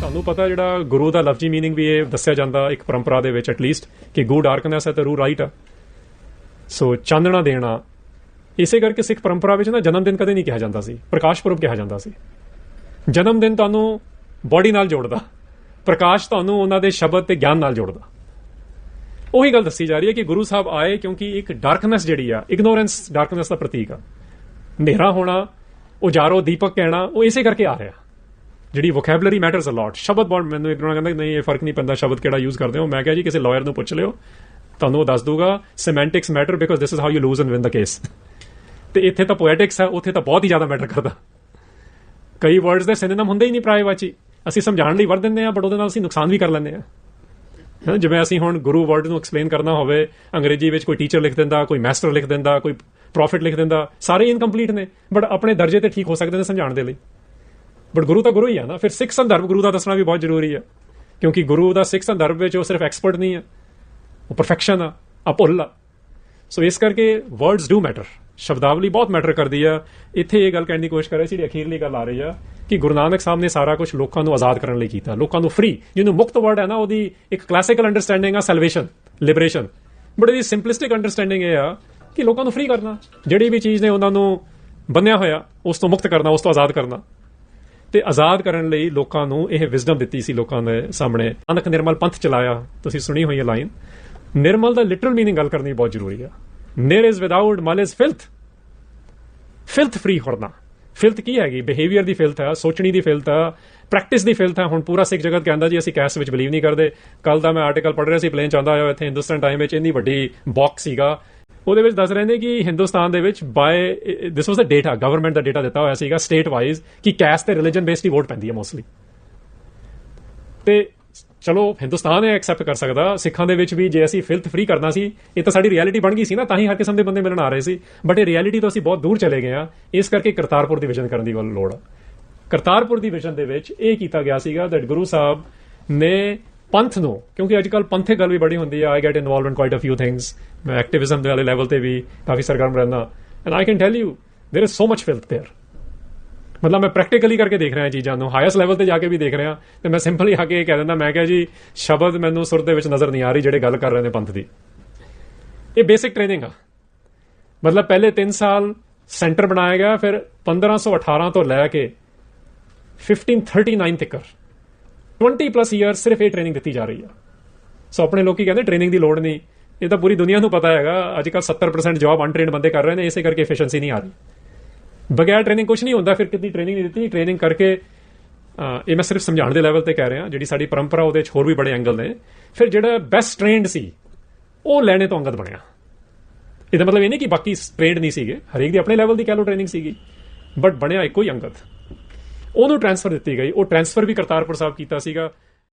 ਤੁਹਾਨੂੰ ਪਤਾ ਜਿਹੜਾ ਗੁਰੂ ਦਾ ਲਫ਼ਜ਼ੀ मीनिंग ਵੀ ਇਹ ਦੱਸਿਆ ਜਾਂਦਾ ਇੱਕ ਪਰੰਪਰਾ ਦੇ ਵਿੱਚ ਐਟਲੀਸਟ ਕਿ ਗੋ ਡਾਰਕਨੈਸ ਹੈ ਤੇ ਰੂ ਰਾਈਟ ਆ ਸੋ ਚਾਨਣਾ ਦੇਣਾ ਇਸੇ ਕਰਕੇ ਸਿੱਖ ਪਰੰਪਰਾ ਵਿੱਚ ਨਾ ਜਨਮ ਦਿਨ ਕਦੇ ਨਹੀਂ ਕਿਹਾ ਜਾਂਦਾ ਸੀ ਪ੍ਰਕਾਸ਼ ਪੁਰਬ ਕਿਹਾ ਜਾਂਦਾ ਸੀ ਜਨਮ ਦਿਨ ਤੁਹਾਨੂੰ ਬਾਡੀ ਨਾਲ ਜੋੜਦਾ ਪ੍ਰਕਾਸ਼ ਤੁਹਾਨੂੰ ਉਹਨਾਂ ਦੇ ਸ਼ਬਦ ਤੇ ਗਿਆਨ ਨਾਲ ਜੋੜਦਾ ਉਹੀ ਗੱਲ ਦੱਸੀ ਜਾ ਰਹੀ ਹੈ ਕਿ ਗੁਰੂ ਸਾਹਿਬ ਆਏ ਕਿਉਂਕਿ ਇੱਕ ਡਾਰਕਨੈਸ ਜਿਹੜੀ ਆ ਇਗਨੋਰੈਂਸ ਡਾਰਕਨੈਸ ਦਾ ਪ੍ਰਤੀਕ ਆ ਹਨੇਰਾ ਹੋਣਾ ਉਜਾਰੋ ਦੀਪਕ ਕਹਿਣਾ ਉਹ ਇਸੇ ਕਰਕੇ ਆ ਰਿਹਾ ਜਿਹੜੀ ਵੋਕੈਬਲਰੀ ਮੈਟਰਸ ਅ ਲੋਟ ਸ਼ਬਦ ਬਹੁਤ, ਮੈਨੂੰ ਇੱਕ ਜਣਾ ਕਹਿੰਦਾ, ਨਹੀਂ, ਇਹ ਫ਼ਰਕ ਨਹੀਂ ਪੈਂਦਾ, ਸ਼ਬਦ ਕਿਹੜਾ ਯੂਜ਼ ਕਰਦੇ ਹੋ? ਮੈਂ ਕਿਹਾ, ਜੀ, ਕਿਸੇ ਲਾਇਰ ਨੂੰ ਪੁੱਛ ਲਿਓ, ਤੁਹਾਨੂੰ ਉਹ ਦੱਸ ਦੂਗਾ semantics matter because this is how you lose and win the case ਤੇ ਇੱਥੇ ਤਾਂ ਪੋਇਟਿਕਸ ਹੈ, ਉੱਥੇ ਤਾਂ ਬਹੁਤ ਹੀ ਜ਼ਿਆਦਾ ਮੈਟਰ ਕਰਦਾ। ਕਈ ਵਰਡਸ ਦੇ ਸਿਨੋਨਮ ਹੁੰਦੇ ਹੀ ਨਹੀਂ ਪ੍ਰਾਇਵਾਚੀ। ਅਸੀਂ ਸਮਝਾਉਣ ਲਈ ਵਰਤ ਦਿੰਦੇ ਆ ਬਟ ਉਹਦੇ ਨਾਲ ਅਸੀਂ ਨੁਕਸਾਨ ਵੀ ਕਰ ਲੈਂਦੇ ਆ ਹਾਂ, ਜਿਵੇਂ ਅਸੀਂ ਹੁਣ ਗੁਰੂ ਵਰਡ ਨੂੰ ਐਕਸਪਲੇਨ ਕਰਨਾ ਹੋਵੇ, ਅੰਗਰੇਜ਼ੀ ਵਿੱਚ ਕੋਈ ਟੀਚਰ ਲਿਖ ਦਿੰਦਾ, ਕੋਈ ਮਾਸਟਰ ਲਿਖ ਦਿੰਦਾ, ਕੋਈ ਪ੍ਰੋਫਿਟ ਲਿਖ ਦਿੰਦਾ, ਸਾਰੇ ਇਨਕੰਪਲੀਟ ਨੇ ਬਟ ਆਪਣੇ ਦਰਜੇ ਤੇ ਠੀਕ ਹੋ ਸਕਦੇ ਨੇ ਸਮਝਾਉਣ ਦੇ ਲਈ। ਬਟ ਗੁਰੂ ਤਾਂ ਗੁਰੂ ਹੀ ਆ ਨਾ। ਫਿਰ ਸਿੱਖ ਸੰਦਰਭ ਗੁਰੂ ਦਾ ਦੱਸਣਾ ਵੀ ਬਹੁਤ ਜ਼ਰੂਰੀ ਹੈ ਕਿਉਂਕਿ ਗੁਰੂ ਦਾ ਸਿੱਖ ਸੰਦਰਭ ਵਿੱਚ ਉਹ ਸਿਰਫ ਐਕਸਪਰਟ ਨਹੀਂ ਹੈ ਉਹ ਪਰਫੈਕਸ਼ਨ ਆ ਆ ਆ। ਸੋ ਇਸ ਕਰਕੇ ਵਰਡਸ ਡੂ ਮੈਟਰ ਸ਼ਬਦਾਵਲੀ ਬਹੁਤ ਮੈਟਰ ਕਰਦੀ ਆ। ਇੱਥੇ ਇਹ ਗੱਲ ਕਹਿਣ ਦੀ ਕੋਸ਼ਿਸ਼ ਕਰ ਰਹੇ ਸੀ, ਜਿਹੜੀ ਅਖੀਰਲੀ ਗੱਲ ਆ ਰਹੀ ਆ, ਕਿ ਗੁਰੂ ਨਾਨਕ ਸਾਹਿਬ ਨੇ ਸਾਰਾ ਕੁਝ ਲੋਕਾਂ ਨੂੰ ਆਜ਼ਾਦ ਕਰਨ ਲਈ ਕੀਤਾ। ਲੋਕਾਂ ਨੂੰ ਫ੍ਰੀ ਜਿਹਨੂੰ ਮੁਕਤ ਵਰਡ ਹੈ ਨਾ, ਉਹਦੀ ਇੱਕ ਕਲਾਸਿਕਲ ਅੰਡਰਸਟੈਂਡਿੰਗ ਆ ਸੈਲਵੇਸ਼ਨ ਲਿਬਰੇਸ਼ਨ ਬਟ ਇਹਦੀ ਸਿੰਪਲਿਸਟਿਕ ਅੰਡਰਸਟੈਂਡਿੰਗ ਇਹ ਆ ਕਿ ਲੋਕਾਂ ਨੂੰ ਫ੍ਰੀ ਕਰਨਾ। ਜਿਹੜੀ ਵੀ ਚੀਜ਼ ਨੇ ਉਹਨਾਂ ਨੂੰ ਬੰਨਿਆ ਹੋਇਆ, ਉਸ ਤੋਂ ਮੁਕਤ ਕਰਨਾ, ਉਸ ਤੋਂ ਆਜ਼ਾਦ ਕਰਨਾ। ਤੇ ਆਜ਼ਾਦ ਕਰਨ ਲਈ ਲੋਕਾਂ ਨੂੰ ਇਹ ਵਿਜ਼ਡਮ ਦਿੱਤੀ ਸੀ ਲੋਕਾਂ ਦੇ ਸਾਹਮਣੇ। ਅਨਕ ਨਿਰਮਲ ਪੰਥ ਚਲਾਇਆ, ਤੁਸੀਂ ਸੁਣੀ ਹੋਈ ਹੈ ਲਾਈਨ ਨਿਰਮਲ ਦਾ ਲਿਟਰਲ ਮੀਨਿੰਗ ਗੱਲ ਕਰਨੀ ਬਹੁਤ ਜ਼ਰੂਰੀ ਹੈ ਨੇਰ ਇਜ਼ ਵਿਦਆਊਟ ਮਲ ਇਜ਼ ਫਿਲਥ ਫਿਲਥ ਫਰੀ ਹੋਣਾ। ਫਿਲਥ ਕੀ ਹੈਗੀ? ਬਿਹੇਵੀਅਰ ਦੀ ਫਿਲਥ ਹੈ ਸੋਚਣੀ ਦੀ ਫਿਲਥ ਹੈ ਪ੍ਰੈਕਟਿਸ ਦੀ ਫਿਲਥ ਹੈ ਹੁਣ ਪੂਰਾ ਸਿੱਖ ਜਗਤ ਕਹਿੰਦਾ ਜੀ, ਅਸੀਂ ਕੈਸ ਵਿੱਚ ਬਲੀਵ ਨਹੀਂ ਕਰਦੇ। ਕੱਲ ਦਾ ਮੈਂ ਆਰਟੀਕਲ ਪੜ੍ਹ ਰਿਹਾ ਸੀ ਪਲੇਨ ਚਾਹੁੰਦਾ ਆਂਦਾ ਹੋਇਆ ਇੱਥੇ ਹਿੰਦੁਸਤਾਨ ਟਾਈਮ ਵਿੱਚ, ਇੰਨੀ ਵੱਡੀ ਬਾਕਸ ਸੀਗਾ। ਉਹਦੇ ਵਿੱਚ ਦੱਸ ਰਹੇ ਨੇ ਕਿ ਹਿੰਦੁਸਤਾਨ ਦੇ ਵਿੱਚ by this was a data government the data ਦਿੱਤਾ ਹੋਇਆ ਸੀਗਾ ਸਟੇਟ ਵਾਈਜ਼ ਕਿ ਕੈਸ ਤੇ ਰਿਲੀਜਨ ਬੇਸਡ ਹੀ ਵੋਟ ਪੈਂਦੀ ਹੈ ਮੋਸਟਲੀ ਤੇ ਚਲੋ, ਹਿੰਦੁਸਤਾਨ ਇਹ ਐਕਸੈਪਟ ਕਰ ਸਕਦਾ, ਸਿੱਖਾਂ ਦੇ ਵਿੱਚ ਵੀ ਜੇ ਅਸੀਂ ਫਿਲਥ ਫ੍ਰੀ ਕਰਨਾ ਸੀ, ਇਹ ਤਾਂ ਸਾਡੀ ਰਿਐਲਿਟੀ ਬਣ ਗਈ ਸੀ ਨਾ, ਤਾਂ ਹੀ ਹਰ ਕਿਸਮ ਦੇ ਬੰਦੇ ਮਿਲਣ ਆ ਰਹੇ ਸੀ। ਬਟ ਇਹ ਰਿਐਲਿਟੀ ਤੋਂ ਅਸੀਂ ਬਹੁਤ ਦੂਰ ਚਲੇ ਗਏ ਆ ਇਸ ਕਰਕੇ ਕਰਤਾਰਪੁਰ ਦੀ ਵਿਜ਼ਨ ਕਰਨ ਦੀ ਵੱਲ ਲੋੜ ਆ। ਕਰਤਾਰਪੁਰ ਦੀ ਵਿਜ਼ਨ ਦੇ ਵਿੱਚ ਇਹ ਕੀਤਾ ਗਿਆ ਸੀਗਾ ਦੈਟ ਗੁਰੂ ਸਾਹਿਬ ਨੇ ਪੰਥ ਨੂੰ ਕਿਉਂਕਿ ਅੱਜ ਕੱਲ ਪੰਥਕ ਗੱਲ ਵੀ ਬੜੀ ਹੁੰਦੀ ਆ I get involved in quite a few things ਮੈਂ ਐਕਟਿਵਿਜ਼ਮ ਦੇ ਵਾਲੇ ਲੈਵਲ ਤੇ ਵੀ ਕਾਫੀ ਸਰਗਰਮ ਰਹਿਣਾ and I can tell you there is so much filth there ਮਤਲਬ ਮੈਂ ਪ੍ਰੈਕਟੀਕਲੀ ਕਰਕੇ ਦੇਖ ਰਿਹਾ ਚੀਜ਼ਾਂ ਨੂੰ ਹਾਈਐਸਟ ਲੈਵਲ ਤੇ ਜਾ ਕੇ ਵੀ ਦੇਖ ਰਿਹਾ ਤੇ ਮੈਂ ਸਿੰਪਲੀ ਆ ਕੇ ਇਹ ਕਹਿ ਦਿੰਦਾ ਮੈਂ ਕਿਹਾ ਜੀ ਸ਼ਬਦ ਮੈਨੂੰ ਸੁਰ ਦੇ ਵਿੱਚ ਨਜ਼ਰ ਨਹੀਂ ਆ ਰਹੀ ਜਿਹੜੇ ਗੱਲ ਕਰ ਰਹੇ ਨੇ ਪੰਥ ਦੀ ਇਹ ਬੇਸਿਕ ਟ੍ਰੇਨਿੰਗ ਆ ਮਤਲਬ ਪਹਿਲੇ 3 ਸਾਲ ਸੈਂਟਰ ਬਣਾਇਆ ਗਿਆ ਫਿਰ 1518 ਤੋਂ ਲੈ ਕੇ 1539 ਤੱਕ 20 ਪਲੱਸ ਇਅਰ ਸਿਰਫ ਇਹ ਟ੍ਰੇਨਿੰਗ ਦਿੱਤੀ ਜਾ ਰਹੀ ਆ। ਸੋ ਆਪਣੇ ਲੋਕੀ ਕਹਿੰਦੇ ਟ੍ਰੇਨਿੰਗ ਦੀ ਲੋੜ ਨਹੀਂ। ਇਹ ਤਾਂ ਪੂਰੀ ਦੁਨੀਆ ਨੂੰ ਪਤਾ ਹੈਗਾ ਅੱਜ ਕੱਲ 70% ਜੌਬ ਅਨਟ੍ਰੇਨਡ ਬੰਦੇ ਕਰ ਰਹੇ ਨੇ, ਇਸੇ ਕਰਕੇ ਐਫੀਸ਼ੀਐਂਸੀ ਨਹੀਂ ਆ ਰਹੀ। ਬਗੈਰ ਟ੍ਰੇਨਿੰਗ ਕੁਝ ਨਹੀਂ ਹੁੰਦਾ, ਫਿਰ ਕਿੰਨੀ ਟ੍ਰੇਨਿੰਗ ਨਹੀਂ ਦਿੱਤੀ। ਟ੍ਰੇਨਿੰਗ ਕਰਕੇ ਇਹ ਮੈਂ ਸਿਰਫ ਸਮਝਾਉਣ ਦੇ ਲੈਵਲ ਤੇ ਕਹਿ ਰਿਹਾ, ਜਿਹੜੀ ਸਾਡੀ ਪਰੰਪਰਾ ਉਹਦੇ 'ਚ ਹੋਰ ਵੀ ਬੜੇ ਐਂਗਲ ਨੇ। ਫਿਰ ਜਿਹੜਾ ਬੈਸਟ ਟ੍ਰੇਨਡ ਸੀ, ਉਹ ਲੈਣੇ ਤੋਂ ਅੰਗਦ ਬਣਿਆ। ਇਹਦਾ ਮਤਲਬ ਇਹ ਨਹੀਂ ਕਿ ਬਾਕੀ ਟ੍ਰੇਨਡ ਨਹੀਂ ਸੀਗੇ। ਹਰੇਕ ਦੀ ਆਪਣੇ ਲੈਵਲ ਦੀ ਕਹਿ ਲੋ ਟ੍ਰੇਨਿੰਗ ਸੀਗੀ। ਬਟ ਬਣਿਆ ਇੱਕੋ ਹੀ ਅੰਗਦ। ਉਹਨੂੰ ਟ੍ਰਾਂਸਫਰ ਦਿੱਤੀ ਗਈ। ਉਹ ਟ੍ਰਾਂਸਫਰ ਵੀ ਕਰਤਾਰਪੁਰ ਸਾਹਿਬ ਕੀਤਾ ਸੀਗਾ।